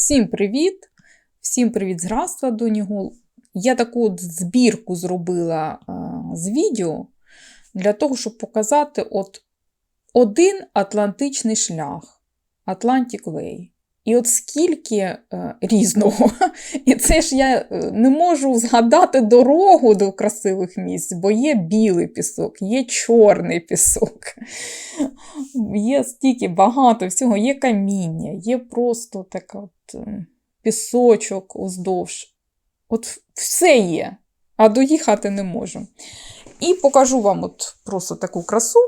Всім привіт! Всім привіт з граства до нього. Я таку от збірку зробила а, з відео для того, щоб показати от один Атлантичний шлях Atlantic Way. І от скільки е, різного. І це ж я е, не можу згадати дорогу до красивих місць, бо є білий пісок, є чорний пісок, є стільки багато всього, є каміння, є просто така от е, пісочок уздовж. От все є, а доїхати не можу. І покажу вам от просто таку красу.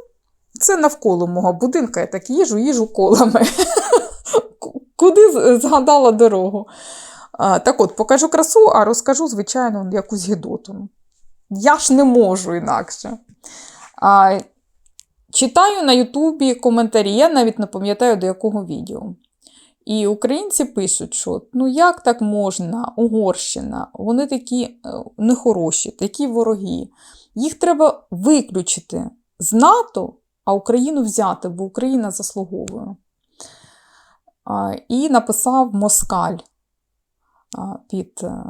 Це навколо мого будинка, я так їжу, їжу колами. Згадала дорогу? Так от, покажу красу, а розкажу, звичайно, якусь гідоту. Я ж не можу інакше. Читаю на Ютубі коментарі, я навіть не пам'ятаю, до якого відео. І українці пишуть, що ну як так можна, Угорщина, вони такі е, нехороші, такі вороги. Їх треба виключити з НАТО, а Україну взяти, бо Україна заслуговує. І написав Москаль під е,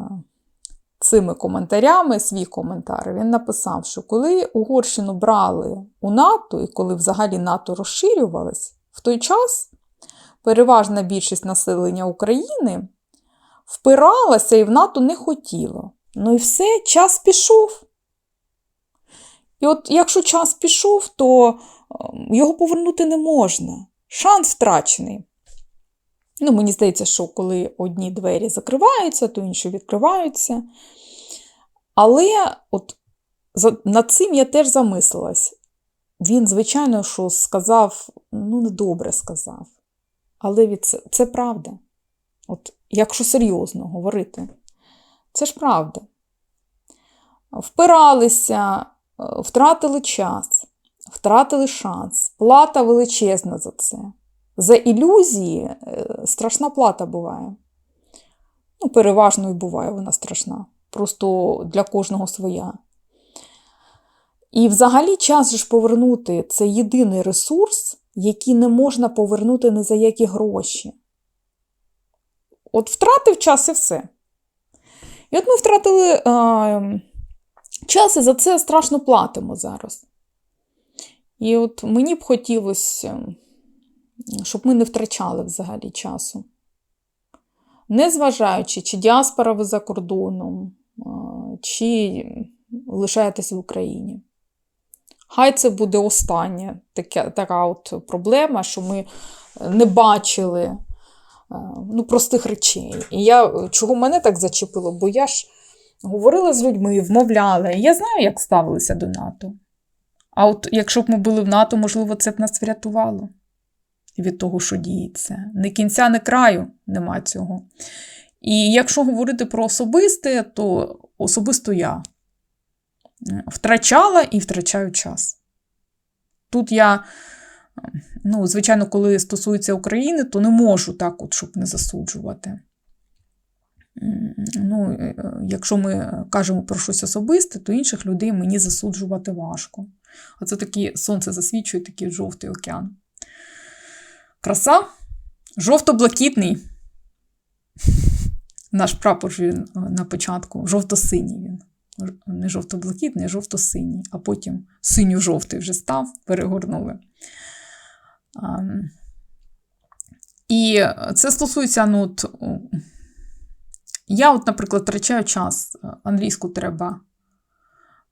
цими коментарями свій коментар. Він написав, що коли Угорщину брали у НАТО, і коли взагалі НАТО розширювалось, в той час переважна більшість населення України впиралася і в НАТО не хотіла. Ну і все, час пішов. І от якщо час пішов, то е, його повернути не можна. Шанс втрачений. Ну, мені здається, що коли одні двері закриваються, то інші відкриваються. Але от над цим я теж замислилась. Він, звичайно, що сказав, ну, недобре сказав. Але від це, це правда. От, якщо серйозно говорити, це ж правда. Впиралися, е, втратили час, втратили шанс, плата величезна за це. За ілюзії е, страшна плата буває. Ну, переважно і буває вона страшна. Просто для кожного своя. І взагалі час ж повернути це єдиний ресурс, який не можна повернути ні за які гроші. От втратив час і все. І от ми втратили а, час, і за це страшно платимо зараз. І от мені б хотілося, щоб ми не втрачали взагалі часу. Незважаючи, чи діаспора ви за кордоном, чи лишаєтесь в Україні. Хай це буде остання така, така от проблема, що ми не бачили е, ну, простих речей. І я, чого мене так зачепило, бо я ж говорила з людьми, вмовляла, і я знаю, як ставилися до НАТО. А от якщо б ми були в НАТО, можливо, це б нас врятувало від того, що діється. Ні кінця, ні краю нема цього. І якщо говорити про особисте, то особисто я втрачала і втрачаю час. Тут я, ну, звичайно, коли стосується України, то не можу так, от, щоб не засуджувати. Ну, е, якщо ми кажемо про щось особисте, то інших людей мені засуджувати важко. А це такі сонце засвічує, такий жовтий океан. Краса жовто-блакитний. Наш прапор він е, на початку жовто-синій він. Не жовто-блакитний, а жовто-синій, а потім синьо-жовтий вже став, перегорнули. І це стосується, ну, от, я, от, наприклад, втрачаю час. Англійську треба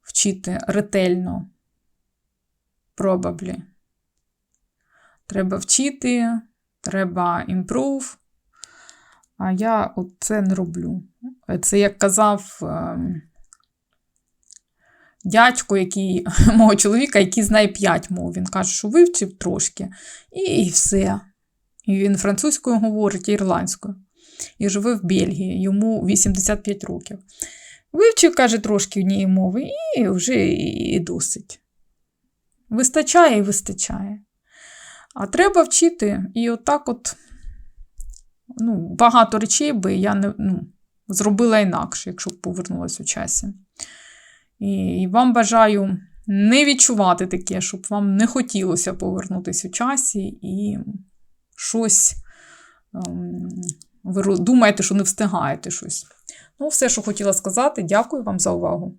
вчити ретельно. Probably. Треба вчити, треба improve. А я це не роблю. Це як казав ем, дядько, який, мого чоловіка, який знає п'ять мов. Він каже, що вивчив трошки, і, і все. І він французькою говорить, і ірландською. І живе в Бельгії, йому 85 років. Вивчив, каже, трошки однієї мови, і вже і досить. Вистачає і вистачає. А треба вчити. І отак от ну, багато речей би я не ну, зробила інакше, якщо б повернулася у часі. І, і вам бажаю не відчувати таке, щоб вам не хотілося повернутися у часі і щось ем, ви думаєте, що не встигаєте щось. Ну, все, що хотіла сказати. Дякую вам за увагу.